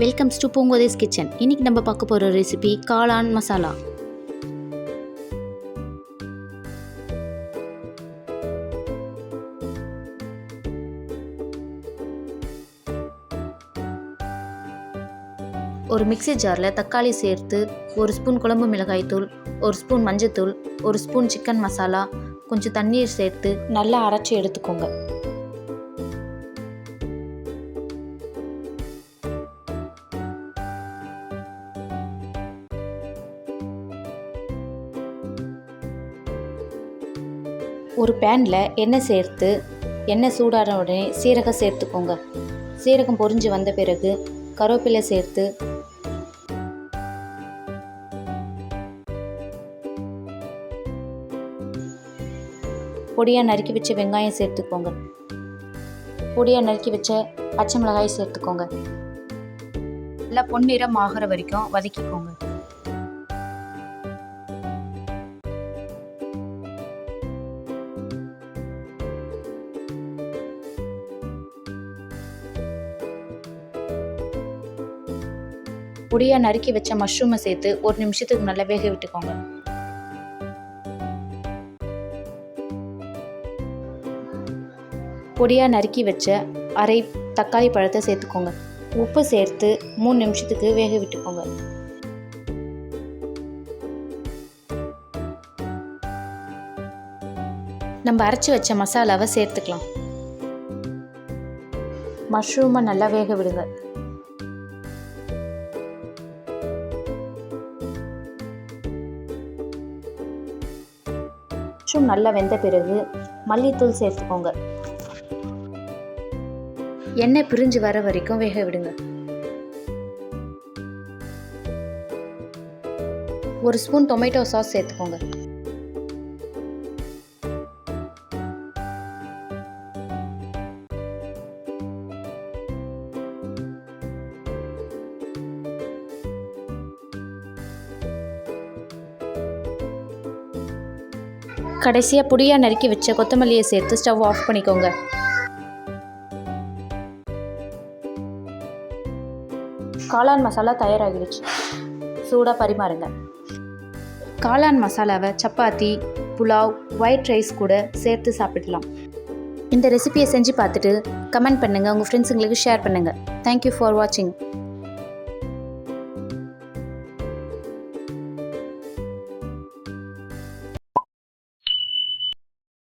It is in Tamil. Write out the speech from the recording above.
வெல்கம்ஸ் டு பூங்கோதேஸ் கிச்சன் இன்னைக்கு நம்ம பார்க்க போகிற ரெசிபி காளான் மசாலா. ஒரு மிக்ஸி ஜாரில் தக்காளி சேர்த்து ஒரு ஸ்பூன் குழம்பு மிளகாய்த்தூள் ஒரு ஸ்பூன் மஞ்சத்தூள் ஒரு ஸ்பூன் சிக்கன் மசாலா கொஞ்சம் தண்ணீர் சேர்த்து நல்லா அரைச்சி எடுத்துக்கோங்க. ஒரு பேனில் எண்ணெய் சேர்த்து எண்ணெய் சூடான உடனே சீரகம் சேர்த்துக்கோங்க. சீரகம் பொரிஞ்சு வந்த பிறகு கருவேப்பிலை சேர்த்து பொடியாக நறுக்கி வச்ச வெங்காயம் சேர்த்துக்கோங்க. பொடியாக நறுக்கி வச்ச பச்சை மிளகாய் சேர்த்துக்கோங்க. நல்லா பொன்னிறம் ஆகிற வரைக்கும் வதக்கிக்கோங்க. பொடியாக நறுக்கி வச்ச மஷ்ரூமை சேர்த்து ஒரு நிமிஷத்துக்கு நல்லா வேக விட்டுக்கோங்க. பொடியாக நறுக்கி வச்ச அரை தக்காளி பழத்தை சேர்த்துக்கோங்க. உப்பு சேர்த்து மூணு நிமிஷத்துக்கு வேக விட்டுக்கோங்க. நம்ம அரைச்சி வச்ச மசாலாவை சேர்த்துக்கலாம். மஷ்ரூமை நல்லா வேக விடுங்க. மஷ்ரூம் நல்லா வெந்த பிறகு மல்லித்தூள் சேர்த்துக்கோங்க. எண்ணெய் பிரிஞ்சு வர வரைக்கும் வேக விடுங்க. ஒரு ஸ்பூன் டொமேட்டோ சாஸ் சேர்த்துக்கோங்க. கடைசியாக புடியாக நறுக்கி வச்ச கொத்தமல்லியை சேர்த்து ஸ்டவ் ஆஃப் பண்ணிக்கோங்க. காளான் மசாலா தயாராகிடுச்சு. சூடாக பரிமாறுங்க. காளான் மசாலாவை சப்பாத்தி புலாவ் ஒயிட் ரைஸ் கூட சேர்த்து சாப்பிடலாம். இந்த ரெசிபியை செஞ்சு பார்த்துட்டு கமெண்ட் பண்ணுங்கள் உங்கள் ஃப்ரெண்ட்ஸுங்களுக்கு ஷேர் பண்ணுங்கள் தேங்க்யூ ஃபார் வாட்சிங்